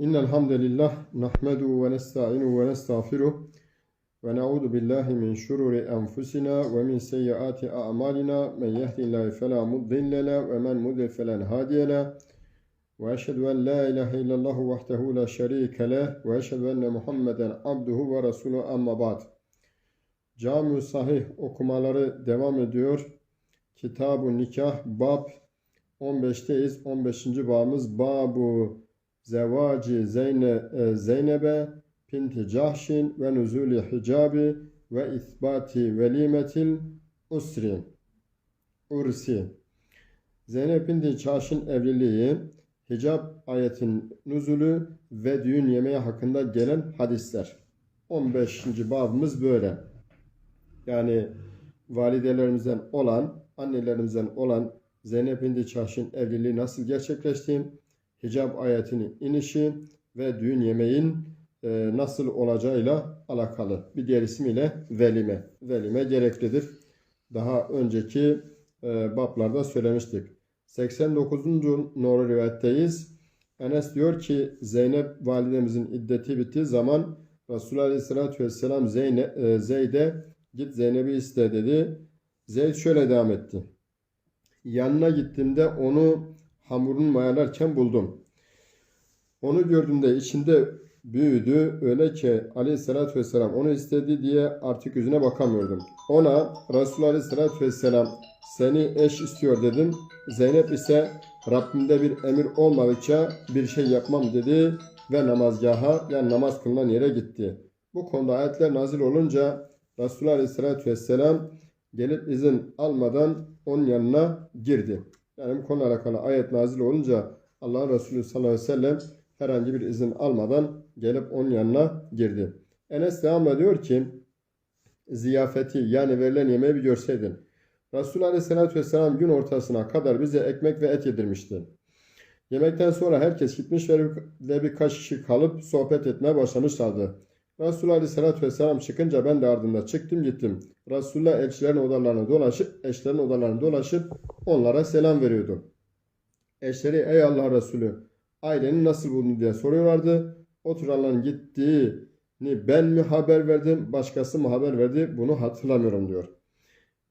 إن الحمد لله نحمده ونستعينه ونستغفره ونعوذ بالله من شرور أنفسنا ومن سيئات أعمالنا من يهدي الله فلا مضل له ومن مضل فلا هادي له وأشهد أن لا إله إلا الله وحده لا شريك له وأشهد أن محمدا عبده ورسوله أما بعد Cami-ü Sahih okumaları devam ediyor. Kitab-ı Nikah Bab 15'teyiz. 15. babımız Babu Zevaci Zeyne, e, Zeynebe Pinti Cahşin ve Nuzuli Hicabi ve İthbati Velimetil Usri Ursi Zeynep Pinti Cahşin evliliği Hicab ayetin nüzulü ve düğün yemeği hakkında gelen hadisler. 15. babımız böyle. Yani validelerimizden olan, annelerimizden olan Zeynep binti Çahş'ın evliliği nasıl gerçekleşti? Hicab ayetinin inişi ve düğün yemeğin e, nasıl olacağıyla alakalı. Bir diğer ismiyle velime. Velime gereklidir. Daha önceki e, bablarda söylemiştik. 89. nolu rivayetteyiz. Enes diyor ki Zeynep validemizin iddeti bittiği zaman Resulullah Aleyhisselatü Vesselam Zeyne, e, Zeyd'e git Zeynep'i iste dedi. Zeyd şöyle devam etti. Yanına gittiğimde onu hamurun mayalarken buldum. Onu gördüğümde içinde büyüdü. Öyle ki aleyhissalatü vesselam onu istedi diye artık yüzüne bakamıyordum. Ona Resulullah aleyhissalatü vesselam seni eş istiyor dedim. Zeynep ise Rabbimde bir emir olmadıkça bir şey yapmam dedi ve namazgaha yani namaz kılınan yere gitti. Bu konuda ayetler nazil olunca Resulullah Aleyhisselatü Vesselam gelip izin almadan onun yanına girdi. Yani bu konuyla alakalı ayet nazil olunca Allah Resulü sallallahu aleyhi ve sellem herhangi bir izin almadan gelip onun yanına girdi. Enes devam ediyor ki ziyafeti yani verilen yemeği bir görseydin. Resulullah Aleyhisselatü Vesselam gün ortasına kadar bize ekmek ve et yedirmişti. Yemekten sonra herkes gitmiş ve birkaç kişi kalıp sohbet etmeye başlamışlardı. Resulullah Aleyhisselatü Vesselam çıkınca ben de ardında çıktım gittim. Resulullah elçilerin odalarına dolaşıp, eşlerin odalarına dolaşıp onlara selam veriyordu. Eşleri ey Allah Resulü ailenin nasıl bulundu diye soruyorlardı. Oturanların gittiğini ben mi haber verdim, başkası mı haber verdi bunu hatırlamıyorum diyor.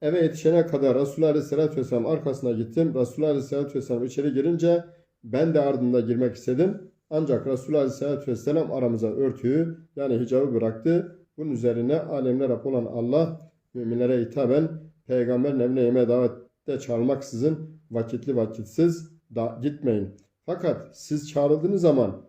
Eve yetişene kadar Resulullah Aleyhisselatü Vesselam arkasına gittim. Resulullah Aleyhisselatü Vesselam içeri girince ben de ardında girmek istedim. Ancak Resulullah Aleyhisselatü Vesselam aramıza örtüyü yani hicabı bıraktı. Bunun üzerine alemler Rab olan Allah müminlere hitaben peygamber evine yemeğe davette çağırmaksızın vakitli vakitsiz da gitmeyin. Fakat siz çağrıldığınız zaman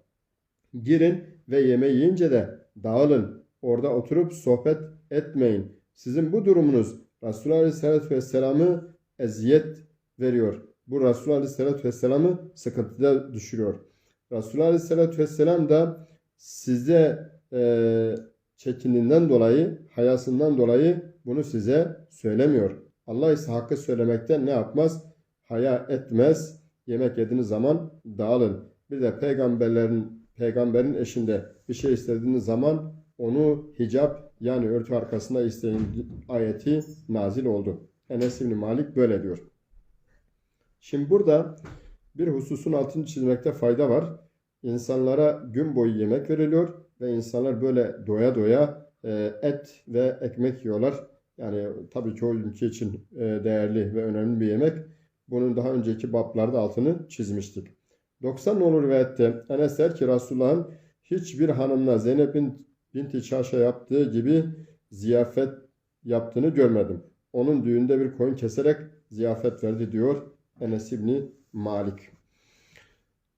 girin ve yemeği yiyince de dağılın. Orada oturup sohbet etmeyin. Sizin bu durumunuz Resulullah Aleyhisselatü Vesselam'ı eziyet veriyor. Bu Resulullah Aleyhisselatü Vesselam'ı sıkıntıda düşürüyor. Resulullah Aleyhisselatü Vesselam da size e, çekindiğinden dolayı, hayasından dolayı bunu size söylemiyor. Allah ise hakkı söylemekten ne yapmaz? Haya etmez. Yemek yediğiniz zaman dağılın. Bir de peygamberlerin peygamberin eşinde bir şey istediğiniz zaman onu hicap yani örtü arkasında isteyin ayeti nazil oldu. Enes İbni Malik böyle diyor. Şimdi burada bir hususun altını çizmekte fayda var. İnsanlara gün boyu yemek veriliyor ve insanlar böyle doya doya e, et ve ekmek yiyorlar. Yani tabii o ülke için e, değerli ve önemli bir yemek. Bunun daha önceki bablarda altını çizmiştik. 90 olur rivayette Enes der ki Resulullah'ın hiçbir hanımla Zeynep'in binti Çaşa yaptığı gibi ziyafet yaptığını görmedim. Onun düğünde bir koyun keserek ziyafet verdi diyor Enes İbni Malik.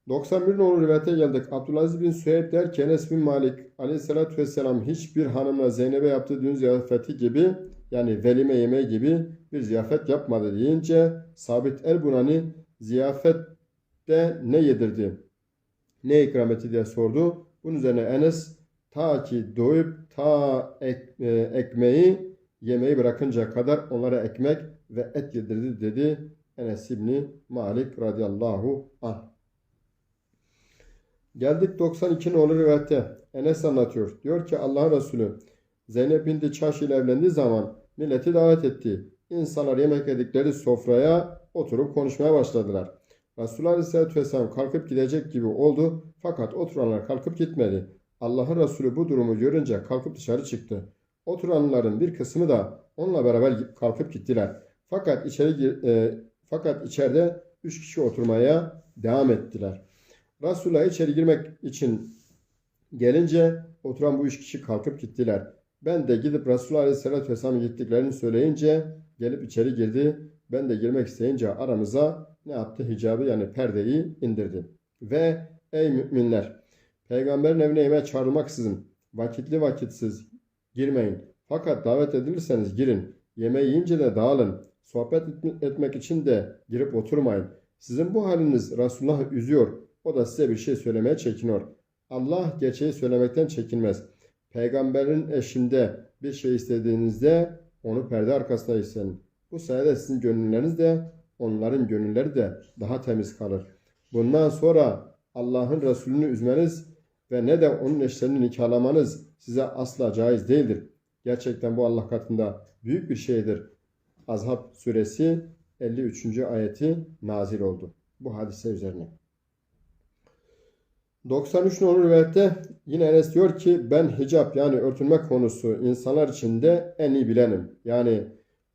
91 numaralı rivayete geldik. Abdülaziz bin Süheyb der ki Enes bin Malik aleyhissalatü vesselam hiçbir hanımla Zeynep'e yaptığı düğün ziyafeti gibi yani velime yemeği gibi bir ziyafet yapmadı deyince Sabit el-Bunani ziyafette ne yedirdi? Ne ikram etti diye sordu. Bunun üzerine Enes ta ki doyup ta ek, e, ekmeği yemeği bırakınca kadar onlara ekmek ve et yedirdi dedi Enes İbni Malik radıyallahu anh. Geldik 92 nolu rivayette. Enes anlatıyor. Diyor ki Allah Resulü Zeynep binti Çaş ile evlendiği zaman milleti davet etti. İnsanlar yemek yedikleri sofraya oturup konuşmaya başladılar. Resulullah Aleyhisselatü Vesselam kalkıp gidecek gibi oldu fakat oturanlar kalkıp gitmedi. Allah'ın Resulü bu durumu görünce kalkıp dışarı çıktı. Oturanların bir kısmı da onunla beraber kalkıp gittiler. Fakat içeri e, fakat içeride üç kişi oturmaya devam ettiler. Resulullah içeri girmek için gelince oturan bu üç kişi kalkıp gittiler. Ben de gidip Resulullah Aleyhisselatü Vesselam'a gittiklerini söyleyince gelip içeri girdi. Ben de girmek isteyince aramıza ne yaptı? Hicabı yani perdeyi indirdi. Ve ey müminler peygamberin evine yemeğe çağrılmaksızın vakitli vakitsiz girmeyin. Fakat davet edilirseniz girin. Yemeği yiyince de dağılın. Sohbet etme- etmek için de girip oturmayın. Sizin bu haliniz Resulullah'ı üzüyor. O da size bir şey söylemeye çekiniyor. Allah gerçeği söylemekten çekinmez. Peygamberin eşinde bir şey istediğinizde onu perde arkasına isteyin. Bu sayede sizin gönülleriniz de onların gönülleri de daha temiz kalır. Bundan sonra Allah'ın Resulünü üzmeniz ve ne de onun eşlerini nikahlamanız size asla caiz değildir. Gerçekten bu Allah katında büyük bir şeydir. Azhab suresi 53. ayeti nazil oldu. Bu hadise üzerine. 93 numaralı rivayette yine Enes diyor ki ben hicap yani örtünme konusu insanlar içinde en iyi bilenim. Yani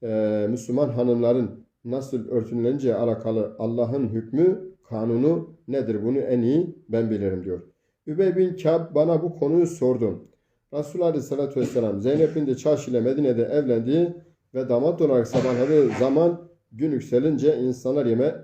e, Müslüman hanımların nasıl örtünüleceği alakalı Allah'ın hükmü, kanunu nedir bunu en iyi ben bilirim diyor. Übey bin Kâb bana bu konuyu sordu. Resulullah Aleyhisselatü Vesselam Zeynep bin Çarş ile Medine'de evlendi ve damat olarak sabahladığı zaman gün yükselince insanlar yeme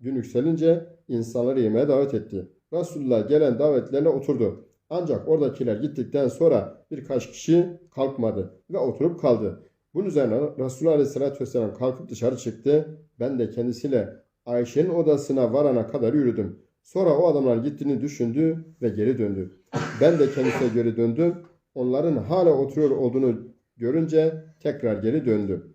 gün yükselince insanları yemeğe davet etti. Resulullah gelen davetlerine oturdu. Ancak oradakiler gittikten sonra birkaç kişi kalkmadı ve oturup kaldı. Bunun üzerine Resulullah Aleyhisselatü Vesselam kalkıp dışarı çıktı. Ben de kendisiyle Ayşe'nin odasına varana kadar yürüdüm. Sonra o adamlar gittiğini düşündü ve geri döndü. Ben de kendisine geri döndüm. Onların hala oturuyor olduğunu görünce tekrar geri döndü.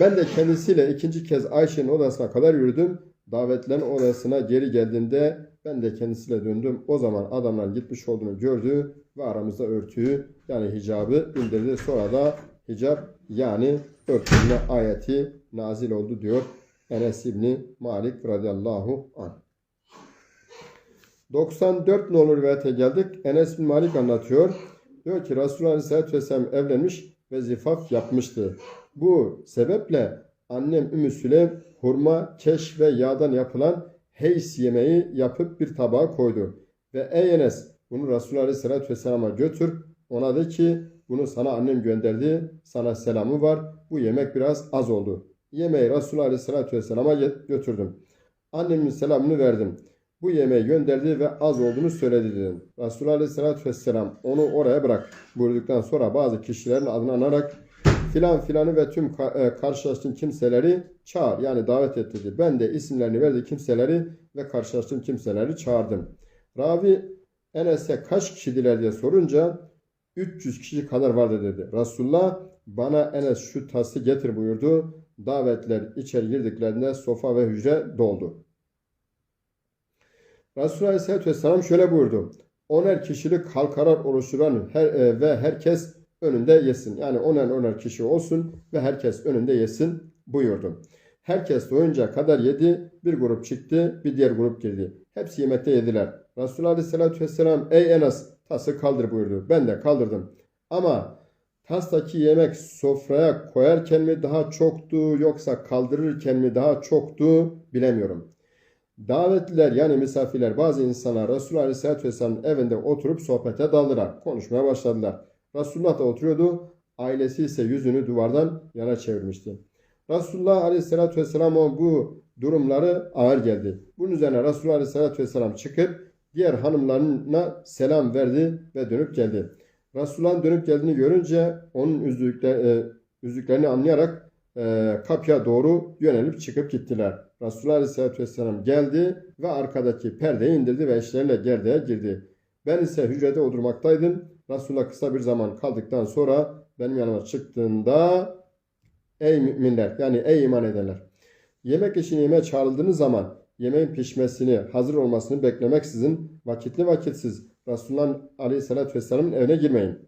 Ben de kendisiyle ikinci kez Ayşe'nin odasına kadar yürüdüm. Davetlerin odasına geri geldiğinde ben de kendisiyle döndüm. O zaman adamlar gitmiş olduğunu gördü ve aramızda örtüyü yani hicabı indirdi. Sonra da hicap yani örtünme ayeti nazil oldu diyor Enes İbni Malik radıyallahu anh. 94 nolu rivayete geldik. Enes bin Malik anlatıyor. Diyor ki Resulullah Aleyhisselatü Vesselam evlenmiş ve zifaf yapmıştı. Bu sebeple annem Ümmü Süleym hurma, keş ve yağdan yapılan heys yemeği yapıp bir tabağa koydu. Ve ey Enes bunu Resulullah Aleyhisselatü Vesselam'a götür. Ona de ki bunu sana annem gönderdi. Sana selamı var. Bu yemek biraz az oldu. Yemeği Resulullah Aleyhisselatü Vesselam'a götürdüm. Annemin selamını verdim. Bu yemeği gönderdi ve az olduğunu söyledi dedim. Resulullah Aleyhisselatü Vesselam onu oraya bırak buyurduktan sonra bazı kişilerin adını anarak filan filanı ve tüm e, karşılaştığım kimseleri çağır yani davet et dedi. Ben de isimlerini verdi kimseleri ve karşılaştığım kimseleri çağırdım. Ravi Enes'e kaç kişidiler diye sorunca 300 kişi kadar vardı dedi. Resulullah bana Enes şu tası getir buyurdu. Davetler içeri girdiklerinde sofa ve hücre doldu. Resulullah Aleyhisselatü Vesselam şöyle buyurdu. Oner kişilik halkalar oluşturan her, e, ve herkes önünde yesin. Yani oner oner kişi olsun ve herkes önünde yesin buyurdu. Herkes doyunca kadar yedi. Bir grup çıktı, bir diğer grup girdi. Hepsi yemekte yediler. Resulullah Aleyhisselatü Vesselam ey Enes tası kaldır buyurdu. Ben de kaldırdım. Ama tastaki yemek sofraya koyarken mi daha çoktu yoksa kaldırırken mi daha çoktu bilemiyorum. Davetliler yani misafirler bazı insanlar Resulullah Aleyhisselatü Vesselam'ın evinde oturup sohbete daldılar. Konuşmaya başladılar. Resulullah da oturuyordu. Ailesi ise yüzünü duvardan yana çevirmişti. Resulullah Aleyhisselatü Vesselam'a bu durumları ağır geldi. Bunun üzerine Resulullah Aleyhisselatü Vesselam çıkıp diğer hanımlarına selam verdi ve dönüp geldi. Resulullah'ın dönüp geldiğini görünce onun e, üzüldüklerini anlayarak e, kapıya doğru yönelip çıkıp gittiler. Resulullah Aleyhisselatü Vesselam geldi ve arkadaki perdeyi indirdi ve eşleriyle gerdeğe girdi. Ben ise hücrede oturmaktaydım. Resulullah kısa bir zaman kaldıktan sonra benim yanıma çıktığında ey müminler yani ey iman edenler yemek için yemeğe çağrıldığınız zaman yemeğin pişmesini, hazır olmasını beklemeksizin vakitli vakitsiz Resulullah Aleyhisselatü Vesselam'ın evine girmeyin.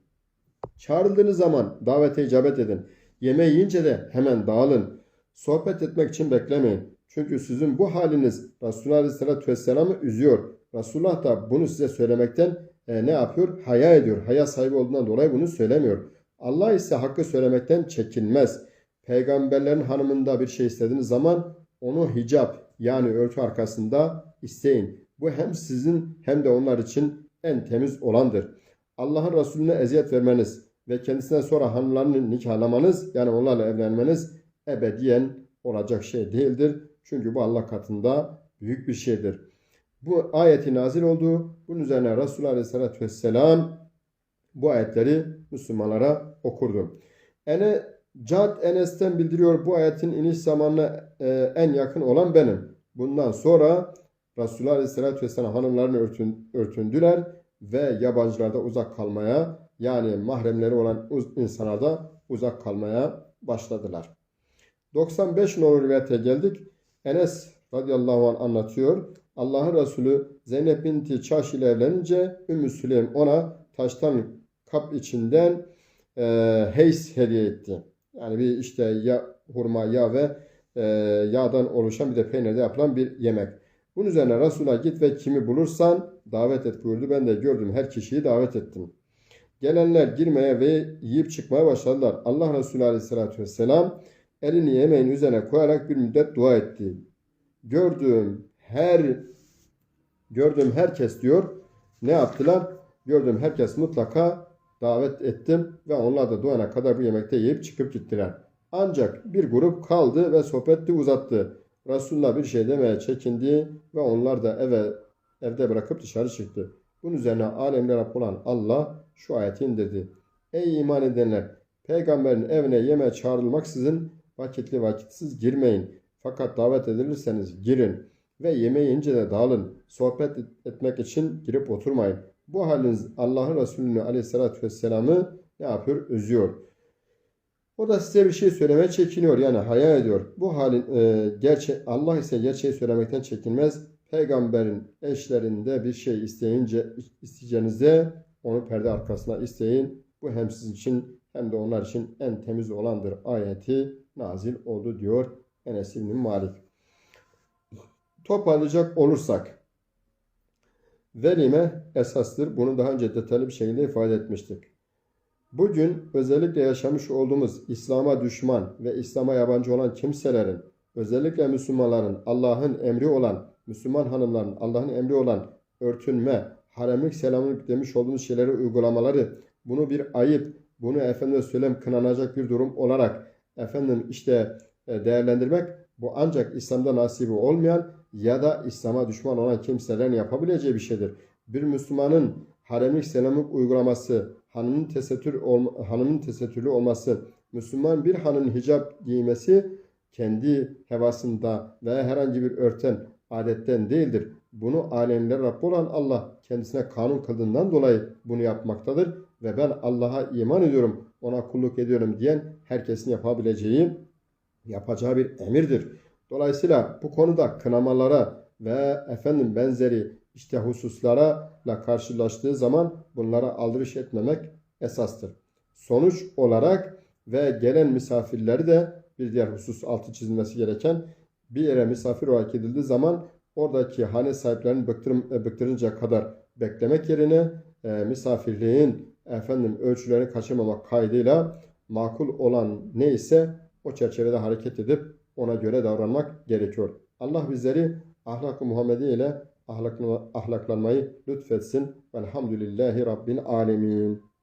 Çağrıldığınız zaman davete icabet edin. Yemeği yiyince de hemen dağılın. Sohbet etmek için beklemeyin. Çünkü sizin bu haliniz Resulullah Aleyhisselatü Vesselam'ı üzüyor. Resulullah da bunu size söylemekten e, ne yapıyor? Haya ediyor. Haya sahibi olduğundan dolayı bunu söylemiyor. Allah ise hakkı söylemekten çekinmez. Peygamberlerin hanımında bir şey istediğiniz zaman onu hicap yani örtü arkasında isteyin. Bu hem sizin hem de onlar için en temiz olandır. Allah'ın Resulüne eziyet vermeniz ve kendisinden sonra hanımlarını nikahlamanız yani onlarla evlenmeniz ebediyen olacak şey değildir. Çünkü bu Allah katında büyük bir şeydir. Bu ayeti nazil oldu. Bunun üzerine Resulullah Aleyhisselatü Vesselam bu ayetleri Müslümanlara okurdu. Ene, Cad Enes'ten bildiriyor bu ayetin iniş zamanına e, en yakın olan benim. Bundan sonra Resulullah Aleyhisselatü Vesselam hanımlarını örtün, örtündüler ve yabancılarda uzak kalmaya yani mahremleri olan insanlarda uzak kalmaya başladılar. 95 numaralı rivayete geldik. Enes radıyallahu anh anlatıyor. Allah'ın Resulü Zeynep binti Çaş ile evlenince Ümmü Süleym ona taştan kap içinden e, heys hediye etti. Yani bir işte ya hurma, yağ ve e, yağdan oluşan bir de peynirde yapılan bir yemek. Bunun üzerine Resul'a git ve kimi bulursan davet et buyurdu. Ben de gördüm her kişiyi davet ettim. Gelenler girmeye ve yiyip çıkmaya başladılar. Allah Resulü Aleyhisselatü Vesselam elini yemeğin üzerine koyarak bir müddet dua etti. Gördüğüm her gördüğüm herkes diyor ne yaptılar? Gördüğüm herkes mutlaka davet ettim ve onlar da duana kadar bu yemekte yiyip çıkıp gittiler. Ancak bir grup kaldı ve sohbeti uzattı. Resulullah bir şey demeye çekindi ve onlar da eve evde bırakıp dışarı çıktı. Bunun üzerine alemler Rabbi olan Allah şu ayeti indirdi. Ey iman edenler! Peygamberin evine yeme çağrılmaksızın vakitli vakitsiz girmeyin. Fakat davet edilirseniz girin ve yemeği yiyince de dağılın. Sohbet etmek için girip oturmayın. Bu haliniz Allah'ın Resulü'nü aleyhissalatü vesselam'ı ne yapıyor? Üzüyor. O da size bir şey söylemeye çekiniyor. Yani hayal ediyor. Bu halin e, gerçe Allah ise gerçeği söylemekten çekinmez. Peygamberin eşlerinde bir şey isteyince isteyeceğinizde onu perde arkasına isteyin. Bu hem sizin için hem de onlar için en temiz olandır ayeti nazil oldu diyor Enes İbni Malik. Toparlayacak olursak velime esastır. Bunu daha önce detaylı bir şekilde ifade etmiştik. Bugün özellikle yaşamış olduğumuz İslam'a düşman ve İslam'a yabancı olan kimselerin, özellikle Müslümanların Allah'ın emri olan, Müslüman hanımların Allah'ın emri olan örtünme, haremlik selamlık demiş olduğumuz şeyleri uygulamaları, bunu bir ayıp, bunu efendim söylem kınanacak bir durum olarak efendim işte e, değerlendirmek bu ancak İslam'da nasibi olmayan ya da İslam'a düşman olan kimselerin yapabileceği bir şeydir. Bir Müslümanın haremlik selamlık uygulaması, hanımın tesettür olma, hanımın tesettürlü olması, Müslüman bir hanın hicap giymesi kendi hevasında veya herhangi bir örten adetten değildir. Bunu alemler Rabbi olan Allah kendisine kanun kıldığından dolayı bunu yapmaktadır. Ve ben Allah'a iman ediyorum, ona kulluk ediyorum diyen herkesin yapabileceği, yapacağı bir emirdir. Dolayısıyla bu konuda kınamalara ve efendim benzeri işte hususlara la karşılaştığı zaman bunlara aldırış etmemek esastır. Sonuç olarak ve gelen misafirleri de bir diğer husus altı çizilmesi gereken bir yere misafir olarak gidildiği zaman oradaki hane sahiplerinin bıktırım, e, bıktırınca kadar beklemek yerine e, misafirliğin efendim ölçülerini kaçırmamak kaydıyla makul olan neyse o çerçevede hareket edip ona göre davranmak gerekiyor. Allah bizleri ahlak-ı Muhammedi ile ahlaklanmayı lütfetsin. Velhamdülillahi Rabbil alemin.